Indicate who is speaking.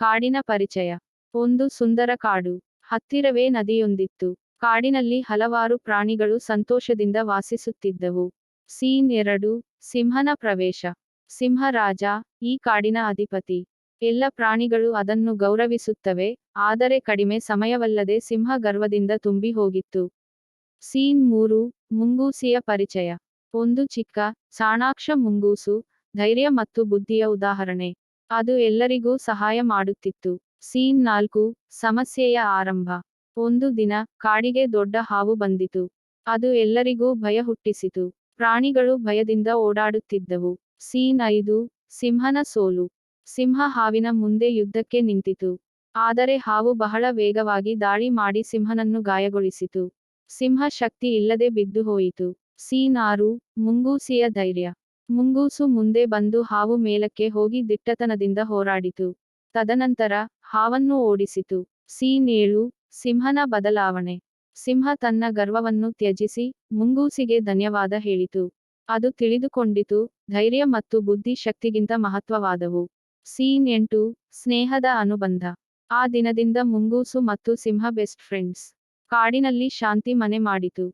Speaker 1: ಕಾಡಿನ ಪರಿಚಯ. ಒಂದು ಸುಂದರ ಕಾಡು. ಹತ್ತಿರವೇ ನದಿಯೊಂದಿತ್ತು. ಕಾಡಿನಲ್ಲಿ ಹಲವಾರು ಪ್ರಾಣಿಗಳು ಸಂತೋಷದಿಂದ ವಾಸಿಸುತ್ತಿದ್ದವು. ಸೀನ್ ಎರಡು, ಸಿಂಹನ ಪ್ರವೇಶ. ಸಿಂಹರಾಜ, ಈ ಕಾಡಿನ ಅಧಿಪತಿ. ಎಲ್ಲ ಪ್ರಾಣಿಗಳು ಅದನ್ನು ಗೌರವಿಸುತ್ತವೆ, ಆದರೆ ಕಡಿಮೆ ಸಮಯವಲ್ಲದೆ ಸಿಂಹ ಗರ್ವದಿಂದ ತುಂಬಿ ಹೋಗಿತ್ತು. ಸೀನ್ ಮೂರು, ಮುಂಗೂಸಿಯ ಪರಿಚಯ. ಒಂದು ಚಿಕ್ಕ ಚಾಣಾಕ್ಷ ಮುಂಗೂಸು, ಧೈರ್ಯ ಮತ್ತು ಬುದ್ಧಿಯ ಉದಾಹರಣೆ. ಅದು ಎಲ್ಲರಿಗೂ ಸಹಾಯ ಮಾಡುತ್ತಿತ್ತು. ಸೀನ್ ನಾಲ್ಕು, ಸಮಸ್ಯೆಯ ಆರಂಭ. ಒಂದು ದಿನ ಕಾಡಿಗೆ ದೊಡ್ಡ ಹಾವು ಬಂದಿತು. ಅದು ಎಲ್ಲರಿಗೂ ಭಯ ಹುಟ್ಟಿಸಿತು. ಪ್ರಾಣಿಗಳು ಭಯದಿಂದ ಓಡಾಡುತ್ತಿದ್ದವು. ಸೀನ್ ಐದು, ಸಿಂಹನ ಸೋಲು. ಸಿಂಹ ಹಾವಿನ ಮುಂದೆ ಯುದ್ಧಕ್ಕೆ ನಿಂತಿತು. ಆದರೆ ಹಾವು ಬಹಳ ವೇಗವಾಗಿ ದಾಳಿ ಮಾಡಿ ಸಿಂಹನನ್ನು ಗಾಯಗೊಳಿಸಿತು. ಸಿಂಹ ಶಕ್ತಿ ಇಲ್ಲದೆ ಬಿದ್ದು ಹೋಯಿತು ಸೀನ್ ಆರು, ಮುಂಗೂಸಿಯ ಧೈರ್ಯ. ಮುಂಗೂಸು ಮುಂದೆ ಬಂದು ಹಾವು ಮೇಲಕ್ಕೆ ಹೋಗಿ ದಿಟ್ಟತನದಿಂದ ಹೋರಾಡಿತು. ತದನಂತರ ಹಾವನ್ನು ಓಡಿಸಿತು. ಸೀನೇಳು ಸಿಂಹನ ಬದಲಾವಣೆ. ಸಿಂಹ ತನ್ನ ಗರ್ವವನ್ನು ತ್ಯಜಿಸಿ ಮುಂಗೂಸಿಗೆ ಧನ್ಯವಾದ ಹೇಳಿತು. ಅದು ತಿಳಿದುಕೊಂಡಿತು, ಧೈರ್ಯ ಮತ್ತು ಬುದ್ಧಿ ಶಕ್ತಿಗಿಂತ ಮಹತ್ವವಾದವು. ಸೀನ್ ಎಂಟು, ಸ್ನೇಹದ ಅನುಬಂಧ. ಆ ದಿನದಿಂದ ಮುಂಗೂಸು ಮತ್ತು ಸಿಂಹ ಬೆಸ್ಟ್ ಫ್ರೆಂಡ್ಸ್. ಕಾಡಿನಲ್ಲಿ ಶಾಂತಿ ಮನೆ ಮಾಡಿತು.